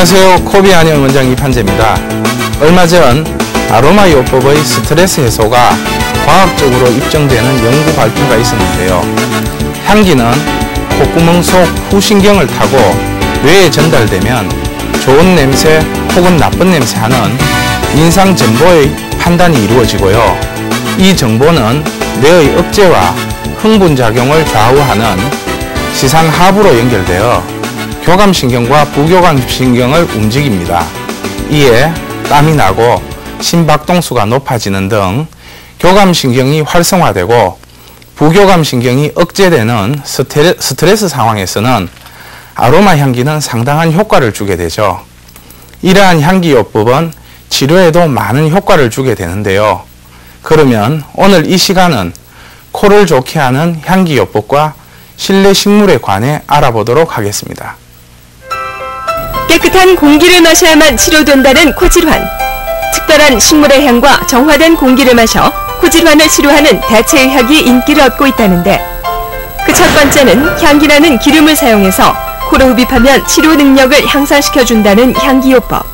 안녕하세요. 코비 한영 원장 이판재입니다. 얼마 전 아로마 요법의 스트레스 해소가 과학적으로 입증되는 연구 발표가 있었는데요. 향기는 콧구멍 속 후신경을 타고 뇌에 전달되면 좋은 냄새 혹은 나쁜 냄새 하는 인상 정보의 판단이 이루어지고요. 이 정보는 뇌의 억제와 흥분 작용을 좌우하는 시상 하부로 연결되어 교감신경과 부교감신경을 움직입니다. 이에 땀이 나고 심박동수가 높아지는 등 교감신경이 활성화되고 부교감신경이 억제되는 스트레스 상황에서는 아로마 향기는 상당한 효과를 주게 되죠. 이러한 향기요법은 치료에도 많은 효과를 주게 되는데요. 그러면 오늘 이 시간은 코를 좋게 하는 향기요법과 실내 식물에 관해 알아보도록 하겠습니다. 깨끗한 공기를 마셔야만 치료된다는 코질환. 특별한 식물의 향과 정화된 공기를 마셔 코질환을 치료하는 대체의학이 인기를 얻고 있다는데 그 첫 번째는 향기나는 기름을 사용해서 코로 흡입하면 치료 능력을 향상시켜준다는 향기요법.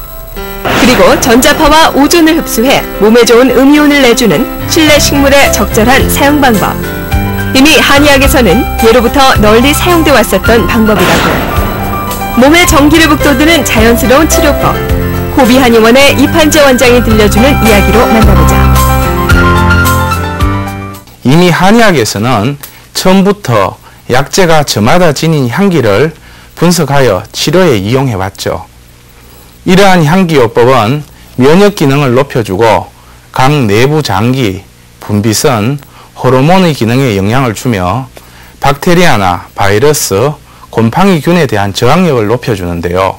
그리고 전자파와 오존을 흡수해 몸에 좋은 음이온을 내주는 실내 식물의 적절한 사용 방법. 이미 한의학에서는 예로부터 널리 사용돼 왔었던 방법이라고. 몸의 전기를 북돋우는 자연스러운 치료법. 고비 한의원의 이판재 원장이 들려주는 이야기로 만나보자. 이미 한의학에서는 처음부터 약재가 저마다 지닌 향기를 분석하여 치료에 이용해 왔죠. 이러한 향기요법은 면역 기능을 높여주고 각 내부 장기, 분비선, 호르몬의 기능에 영향을 주며 박테리아나 바이러스, 곰팡이균에 대한 저항력을 높여주는데요.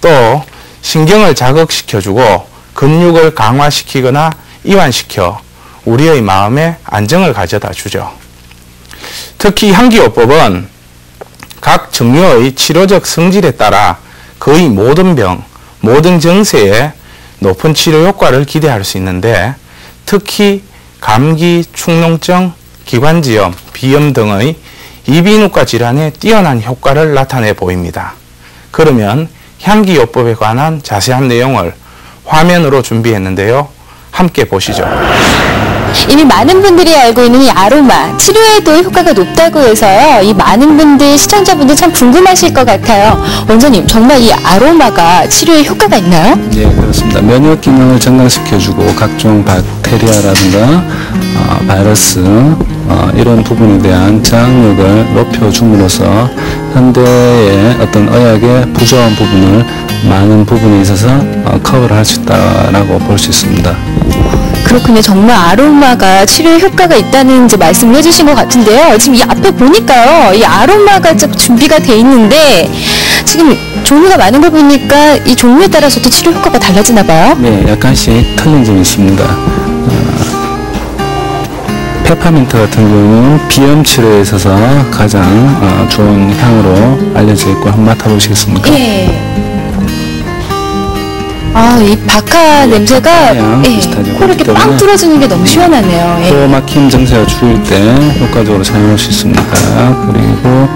또 신경을 자극시켜주고 근육을 강화시키거나 이완시켜 우리의 마음에 안정을 가져다 주죠. 특히 향기요법은 각 증류의 치료적 성질에 따라 거의 모든 병, 모든 증세에 높은 치료 효과를 기대할 수 있는데 특히 감기, 축농증, 기관지염, 비염 등의 이비인후과 질환에 뛰어난 효과를 나타내 보입니다. 그러면 향기요법에 관한 자세한 내용을 화면으로 준비했는데요. 함께 보시죠. 이미 많은 분들이 알고 있는 이 아로마 치료에도 효과가 높다고 해서요. 이 많은 분들 시청자분들 참 궁금하실 것 같아요. 원장님 정말 이 아로마가 치료에 효과가 있나요? 네 그렇습니다. 면역 기능을 정강시켜주고 각종 박테리아라든가 어, 바이러스 어, 이런 부분에 대한 저항력을 높여줌으로써 현대의 어떤 의학의 부족한 부분을 많은 부분에 있어서 어, 커버를 할 수 있다라고 볼 수 있습니다. 그렇군요. 정말 아로마가 치료에 효과가 있다는 이제 말씀을 해주신 것 같은데요. 지금 이 앞에 보니까요. 이 아로마가 좀 준비가 돼 있는데 지금 종류가 많은 걸 보니까 이 종류에 따라서도 치료 효과가 달라지나 봐요. 네, 약간씩 틀린 점이 있습니다. 어, 페퍼민트 같은 경우는 비염 치료에 있어서 가장 어, 좋은 향으로 알려져 있고 한번 맡아보시겠습니까? 예. 아, 이 바카 냄새가 향 예, 비슷하죠. 이렇게 빵 때문에 뚫어주는 게 너무 시원하네요. 예. 코 막힘 증세가 줄일 때 효과적으로 사용할 수 있습니다. 그리고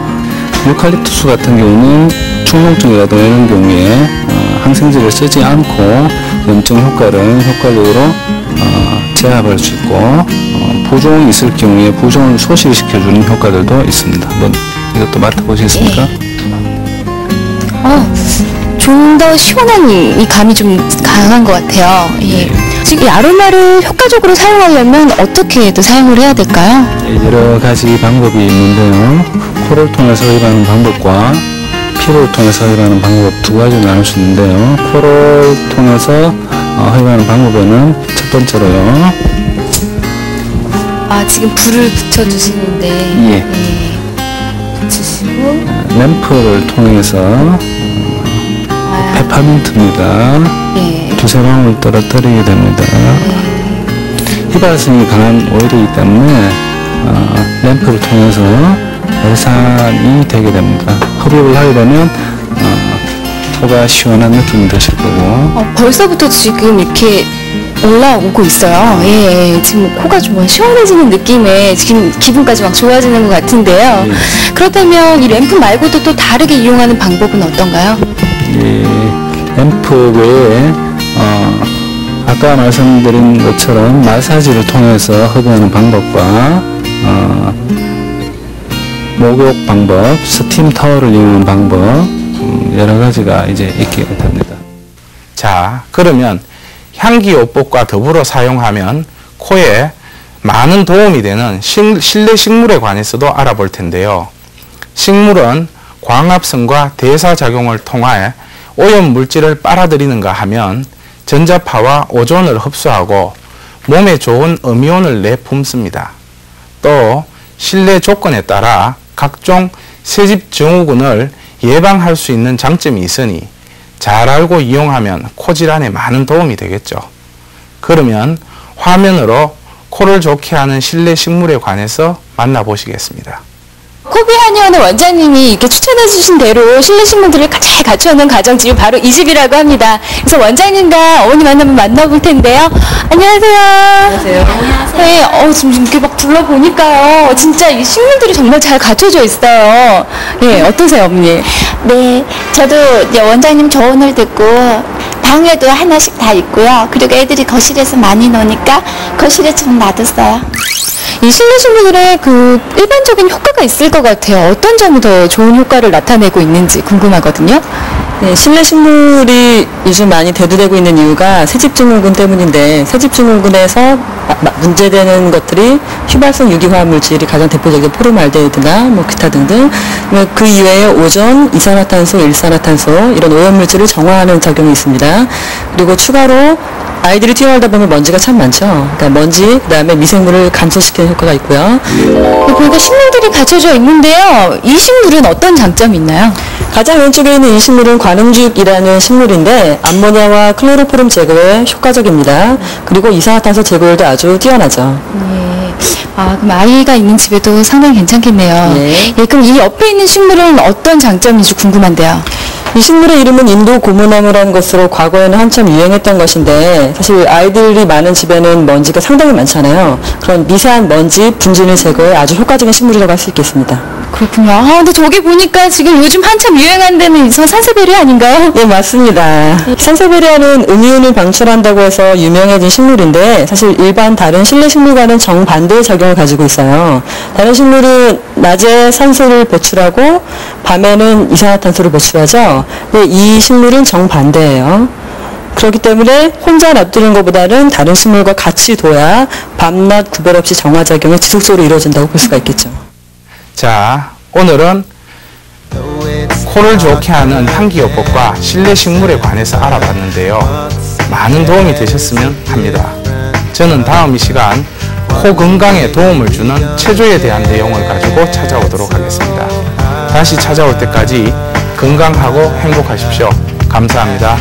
유칼립투스 같은 경우는 충농증이라도 이런 경우에 어, 항생제를 쓰지 않고 염증 효과를 효과적으로 어, 제압할 수 있고 어, 부종이 있을 경우에 부종을 소실시켜주는 효과들도 있습니다. 한번 이것도 맡아보시겠습니까? 어, 좀 더 시원한 이, 이 감이 좀 강한 것 같아요. 예. 지금 이 아로마를 효과적으로 사용하려면 어떻게 또 사용을 해야 될까요? 예, 여러 가지 방법이 있는데요. 코를 통해서 흡입하는 방법과 피부를 통해서 흡입하는 방법 두 가지로 나눌 수 있는데요. 코를 통해서 어, 흡입하는 방법에는 첫 번째로요. 아, 지금 불을 붙여주시는데. 예. 붙이시고. 램프를 통해서 아, 페퍼민트입니다. 예. 두세 방울 떨어뜨리게 됩니다. 휘발성이 강한 오일이기 때문에 어, 램프를 통해서 발산이 되게 됩니다. 흡입을 하게 되면 어, 코가 시원한 느낌이 드실 거고 어, 벌써부터 지금 이렇게 올라오고 있어요. 예, 예. 지금 코가 좀 시원해지는 느낌에 지금 기분까지 막 좋아지는 것 같은데요. 예. 그렇다면 이 램프 말고도 또 다르게 이용하는 방법은 어떤가요? 예, 앰프 외에 어, 아까 말씀드린 것처럼 마사지를 통해서 흡연하는 방법과 어, 목욕 방법, 스팀 타월을 이용하는 방법 음, 여러 가지가 이제 있게 됩니다. 자, 그러면 향기요법과 더불어 사용하면 코에 많은 도움이 되는 식- 실내 식물에 관해서도 알아볼 텐데요. 식물은 광합성과 대사작용을 통해 오염 물질을 빨아들이는가 하면 전자파와 오존을 흡수하고 몸에 좋은 음이온을 내뿜습니다. 또 실내 조건에 따라 각종 세집 증후군을 예방할 수 있는 장점이 있으니 잘 알고 이용하면 코 질환에 많은 도움이 되겠죠. 그러면 화면으로 코를 좋게 하는 실내 식물에 관해서 만나보시겠습니다. 코비 한의원의 원장님이 이렇게 추천해 주신 대로 실내 식물들을 잘 갖춰놓은 가정집이 바로 이 집이라고 합니다. 그래서 원장님과 어머니 만나면 만나볼 텐데요. 안녕하세요. 안녕하세요. 네, 어, 지금 이렇게 막 둘러보니까요. 진짜 이 식물들이 정말 잘 갖춰져 있어요. 예, 어떠세요, 어머니? 네, 저도 이제 원장님 조언을 듣고 방에도 하나씩 다 있고요. 그리고 애들이 거실에서 많이 노니까 거실에 좀 놔뒀어요. 이 실내 식물들의 그 일반적인 효과가 있을 것 같아요. 어떤 점이 더 좋은 효과를 나타내고 있는지 궁금하거든요. 네, 실내 식물이 요즘 많이 대두되고 있는 이유가 새집증후군 때문인데 새집증후군에서 문제되는 것들이 휘발성 유기화학 물질이 가장 대표적인 포르말데히드나 뭐 기타 등등 그그 이외에 오존, 이산화탄소, 일산화탄소 이런 오염 물질을 정화하는 작용이 있습니다. 그리고 추가로 아이들이 뛰어놀다 보면 먼지가 참 많죠. 그러니까 먼지, 그다음에 미생물을 감소시키는 효과가 있고요. 보니까 식물들이 갖춰져 있는데요. 이 식물은 어떤 장점이 있나요? 가장 왼쪽에 있는 이 식물은 관음죽이라는 식물인데 암모니아와 클로로포름 제거에 효과적입니다. 그리고 이산화탄소 제거율도 아주 뛰어나죠. 예. 아, 그럼 아이가 있는 집에도 상당히 괜찮겠네요. 네. 예, 그럼 이 옆에 있는 식물은 어떤 장점인지 궁금한데요. 이 식물의 이름은 인도 고무나무라는 것으로 과거에는 한참 유행했던 것인데 사실 아이들이 많은 집에는 먼지가 상당히 많잖아요. 그런 미세한 먼지, 분진을 제거해 아주 효과적인 식물이라고 할 수 있겠습니다. 그렇군요. 아, 근데 저기 보니까 지금 요즘 한참 유행한 데는 저 산세베리 아닌가요? 네, 맞습니다. 산세베리아는 음이온을 방출한다고 해서 유명해진 식물인데 사실 일반 다른 실내 식물과는 정반대의 작용을 가지고 있어요. 다른 식물은 낮에 산소를 배출하고 밤에는 이산화탄소를 배출하죠. 근데 이 식물은 정반대예요. 그렇기 때문에 혼자 놔두는 것보다는 다른 식물과 같이 둬야 밤낮 구별 없이 정화작용이 지속적으로 이루어진다고 볼 수가 있겠죠. 자, 오늘은 코를 좋게 하는 향기요법과 실내 식물에 관해서 알아봤는데요. 많은 도움이 되셨으면 합니다. 저는 다음 이 시간 코 건강에 도움을 주는 체조에 대한 내용을 가지고 찾아오도록 하겠습니다. 다시 찾아올 때까지 건강하고 행복하십시오. 감사합니다.